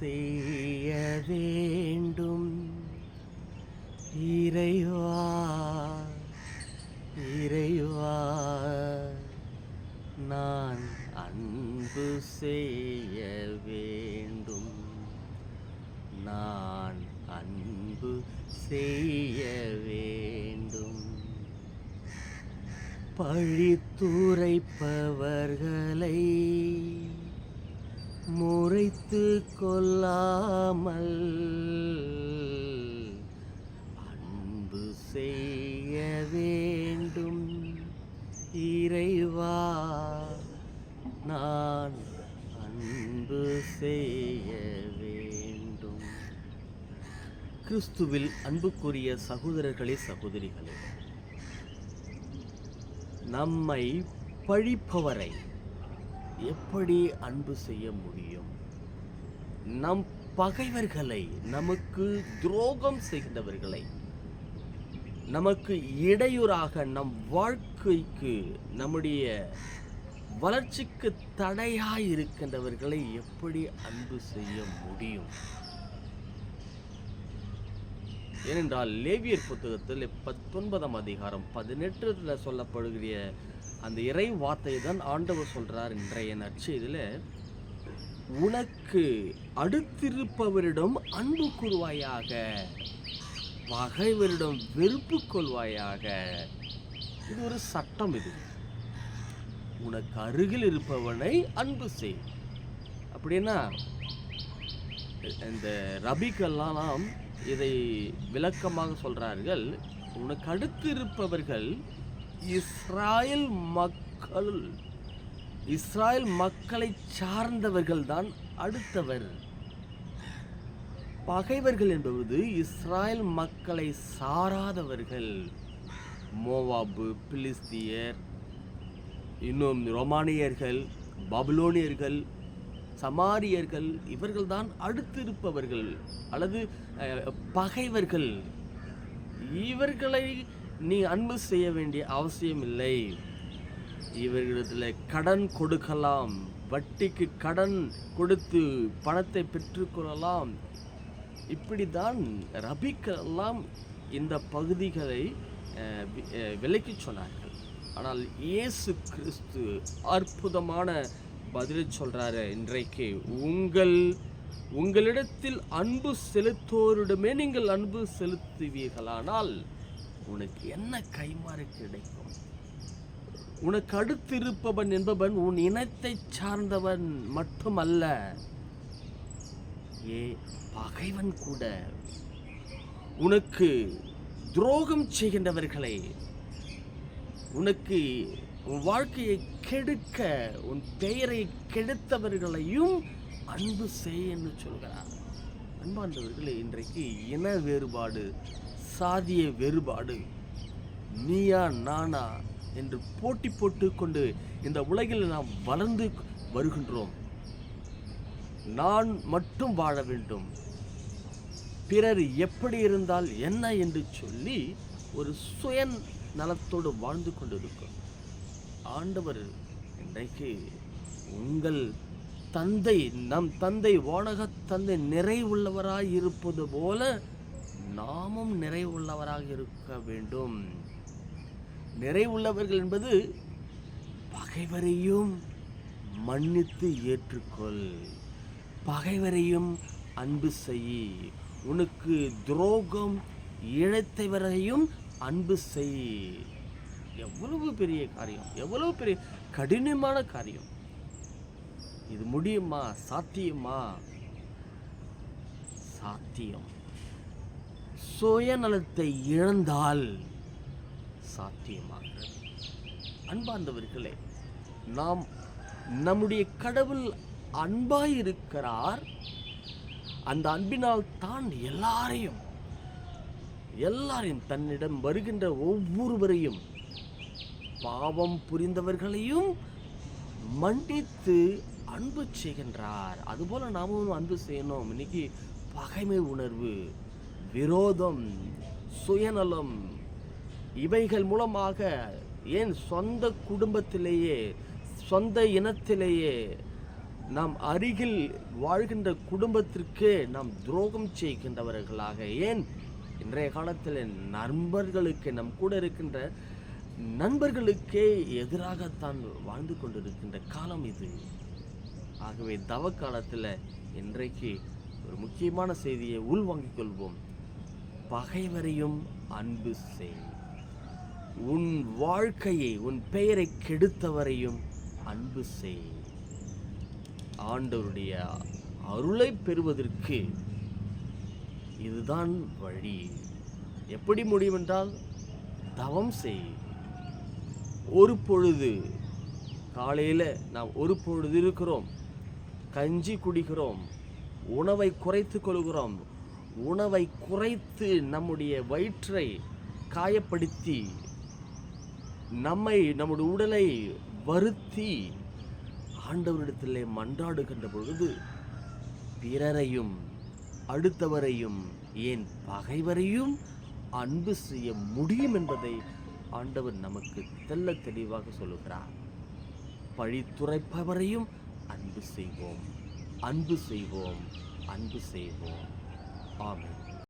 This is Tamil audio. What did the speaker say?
செய்ய வேண்டும் இறைவா இறைவா நான் அன்பு செய்ய வேண்டும் நான் அன்பு செய்ய வேண்டும் பழித்துரைப்பவர்களை முறைத்து கொள்ளாமல் அன்பு செய்ய வேண்டும். இறைவா நான் அன்பு செய்ய வேண்டும். கிறிஸ்துவில் அன்புக்குரிய சகோதரர்களே சகோதரிகளே நம்மை பழிப்பவரை எப்படி அன்பு செய்ய முடியும்? நம் பகைவர்களை நமக்கு துரோகம் செய்கின்றவர்களை நமக்கு இடையூறாக நம் வாழ்க்கைக்கு நம்முடைய வளர்ச்சிக்கு தடையாய் இருக்கின்றவர்களை எப்படி அன்பு செய்ய முடியும்? ஏனென்றால் லேவியர் புத்தகத்தில் பத்தொன்பதாம் அதிகாரம் பதினெட்டுல சொல்லப்படுகிற அந்த இறை வார்த்தையை தான் ஆண்டவர் சொல்றார் இன்றைய நற்செய்தியில். உனக்கு அடுத்திருப்பவரிடம் அன்பு கூறுவாயாக பகைவரிடம் வெறுப்பு கொள்வாயாக. இது ஒரு சட்டம் இது. உனக்கு அருகில் இருப்பவனை அன்பு செய். அப்படின்னா இந்த ரபிக்கெல்லாம் இதை விளக்கமாக சொல்கிறார்கள் உனக்கு அடுத்து இருப்பவர்கள் இஸ்ராயல் மக்கள். இஸ்ராயல் மக்களை சார்ந்தவர்கள் தான் அடுத்தவர். பகைவர்கள் என்பது இஸ்ராயல் மக்களை சாராதவர்கள். மோவாபு பிலிஸ்தியர் இன்னும் ரொமானியர்கள் பபுலோனியர்கள் சமாரியர்கள் இவர்கள்தான் அடுத்திருப்பவர்கள் அல்லது பகைவர்கள். இவர்களை நீ அன்பு செய்ய வேண்டிய அவசியம் இல்லை. இவர்களிடத்தில் கடன் கொடுக்கலாம் வட்டிக்கு கடன் கொடுத்து பணத்தை பெற்றுக்கொள்ளலாம் இப்படிதான் ரபிக்கெல்லாம் இந்த பகுதிகளை விலக்கி விலக்கிச் சொன்னார்கள். ஆனால் இயேசு கிறிஸ்து அற்புதமான பதில் சொல்கிறாரு இன்றைக்கு. உங்கள் உங்களிடத்தில் அன்பு செலுத்தோரிடமே நீங்கள் அன்பு செலுத்துவீர்களானால் உனக்கு என்ன கைமாறு கிடைக்கும்? உனக்கு அடுத்து இருப்பவன் என்பவன் உன் இனத்தை சார்ந்தவன் மட்டுமல்ல ஏ பகைவன் கூட. உனக்கு துரோகம் செய்கின்றவர்களை உனக்கு உன் வாழ்க்கையை கெடுக்க உன் பெயரை கெடுத்தவர்களையும் அன்பு செய் என்று சொல்கிறார். அன்பாண்டவர்களே இன்றைக்கு இன வேறுபாடு சாதிய வேறுபாடு நீயா நானா என்று போட்டி போட்டு கொண்டு இந்த உலகில் நாம் வளர்ந்து வருகின்றோம். நான் மட்டும் வாழ வேண்டும். பிறர் எப்படி இருந்தால் என்ன என்று சொல்லி ஒரு சுய நலத்தோடு வாழ்ந்து கொண்டிருக்கிறோம் ஆண்டவர் இன்றைக்கு உங்கள் தந்தை நம் தந்தை ஓனக தந்தை நிறைவுள்ளவராய் இருப்பது போல நாமும் நிறைவுள்ளவராக இருக்க வேண்டும். நிறைவுள்ளவர்கள் என்பது பகைவரையும் மன்னித்து ஏற்றுக்கொள். பகைவரையும் அன்பு செய். உனக்கு துரோகம் இழைத்தவரையும் அன்பு செய். எவ்வளவு பெரிய காரியம் எவ்வளவு பெரிய கடினமான காரியம். இது முடியுமா? சாத்தியமா? சாத்தியம். சுயநலத்தை இழந்தால் சாத்தியமாகிறது. அன்பார்ந்தவர்களே நாம் நம்முடைய கடவுள் அன்பாய் இருக்கிறார் அந்த அன்பினால் தான் எல்லாரையும் எல்லாரையும் தன்னிடம் வருகின்ற ஒவ்வொருவரையும் பாவம் புரிந்தவர்களையும் மன்னித்து அன்பு செய்கின்றார். அதுபோல நாமும் அன்பு செய்யணும். இன்னைக்கு பகைமை உணர்வு விரோதம் சுயநலம் இவைகள் மூலமாக ஏன் சொந்த குடும்பத்திலேயே சொந்த இனத்திலேயே நாம் அருகில் வாழ்கின்ற குடும்பத்திற்கே நாம் துரோகம் செய்கின்றவர்களாக ஏன் இன்றைய காலத்தில் நண்பர்களுக்கு நம் கூட இருக்கின்ற நண்பர்களுக்கே எதிராகத்தான் வாழ்ந்து கொண்டிருக்கின்ற காலம் இது. ஆகவே தவ காலத்தில் இன்றைக்கு ஒரு முக்கியமான செய்தியை உள்வாங்கிக் கொள்வோம். பகைவரையும் அன்பு செய். உன் வாழ்க்கையை உன் பெயரை கெடுத்தவரையும் அன்பு செய். ஆண்டவருடைய அருளை பெறுவதற்கு இதுதான் வழி. எப்படி முடியும் என்றால் தவம் செய். ஒரு பொழுது காலையில் நாம் ஒரு பொழுது இருக்கிறோம் கஞ்சி குடிக்கிறோம் உணவை குறைத்து கொள்கிறோம் உணவை குறைத்து நம்முடைய வயிற்றை காயப்படுத்தி நம்மை நம்முடைய உடலை வருத்தி ஆண்டவரிடத்திலே மன்றாடுகின்ற பொழுது பிறரையும் அடுத்தவரையும் ஏன் பகைவரையும் அன்பு செய்ய முடியும் என்பதை ஆண்டவர் நமக்கு தெள்ள தெளிவாக சொல்லுகிறார். பழித்துரைப்பவரையும் அன்பு செய்வோம். அன்பு செய்வோம். அன்பு செய்வோம். ஆமாம்